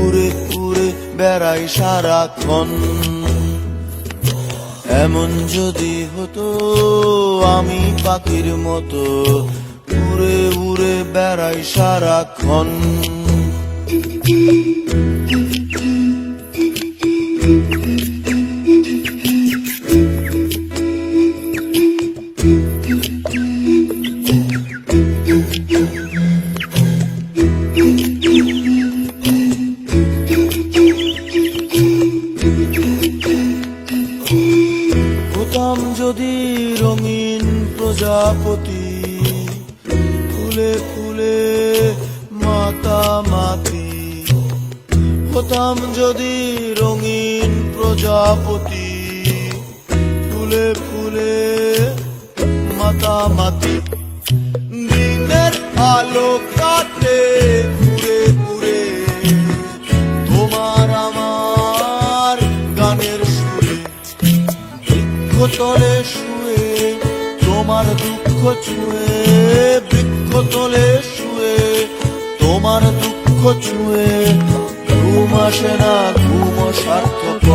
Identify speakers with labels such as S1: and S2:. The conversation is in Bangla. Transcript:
S1: উড়ে ঘুরে বেড়াই সারাক্ষণ। এমন যদি হতো আমি পাখির মতো উড়ে উড়ে বেড়াই সারাক্ষণ। হতাম যদি রঙিন প্রজাপতি, ফুলে ফুলে মাতামাতি হতাম যদি রঙিন প্রজাপতি, ফুলে ফুলে মাতামাতি দিনের আলো তলে শুয়ে, তোমার দুঃখ ছুঁয়ে, বৃক্ষ তলে শুয়ে, তোমার দুঃখ ছুঁয়ে, ঘুম আসে না, ঘুম সার্থক